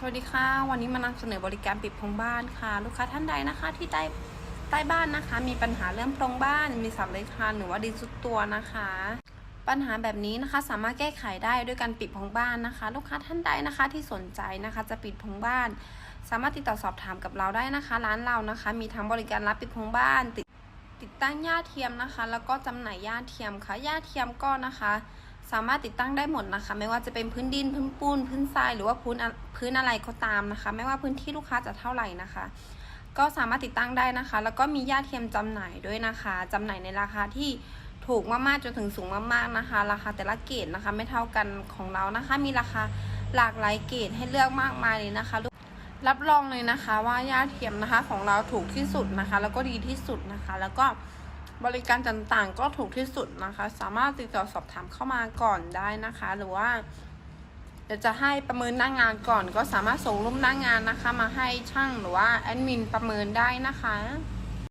สวัสดีค่ะ วันนี้มานำเสนอบริการปิดโพรงบ้านค่ะ ลูกค้าท่านใดนะคะที่ใต้ใต้บ้านนะคะ มีปัญหาเรื่องโพรงบ้าน มีสัตว์เลยคลานหรือว่าดินสุดตัวนะคะ ปัญหาแบบนี้นะคะสามารถแก้ไขได้ด้วยการปิดโพรงบ้านนะคะ ลูกค้าท่านใดนะคะที่สนใจนะคะจะปิดโพรงบ้าน สามารถติดต่อสอบถามกับเราได้นะคะ ร้านเรานะคะ มีทั้งบริการรับปิดโพรงบ้าน ติดติดตั้งหญ้าเทียมนะคะ แล้วก็จำหน่ายหญ้าเทียมค่ะหญ้าเทียมก็นะคะ สามารถติดตั้งได้หมดนะคะ ไม่ว่าจะเป็นพื้นดินพื้นปูนพื้นทรายหรือว่าพื้นพื้นอะไรก็ตามนะคะ ไม่ว่าพื้นที่ลูกค้าจะเท่าไหร่นะคะ ก็สามารถติดตั้งได้นะคะ แล้วก็มีหญ้าเทียมจำหน่ายด้วยนะคะจำหน่ายในราคาที่ถูกมากๆจนถึงสูงมากๆนะคะ ราคาแต่ละเกรดนะคะ ไม่เท่ากันของเรานะคะ มีราคาหลากหลายเกรดให้เลือกมากมายเลยนะคะรับรองเลยนะคะว่าหญ้าเทียมนะคะของเราถูกที่สุดนะคะ แล้วก็ดีที่สุดนะคะ แล้วก็ บริการต่างๆ ก็ถูกที่สุดนะคะ สามารถติดต่อสอบถามเข้ามาก่อนได้นะคะ หรือว่าเดี๋ยวจะให้ประเมินหน้างงานก่อน ก็สามารถส่งรูปหน้างงานนะคะ มาให้ช่างหรือว่าแอดมินประเมินได้นะคะ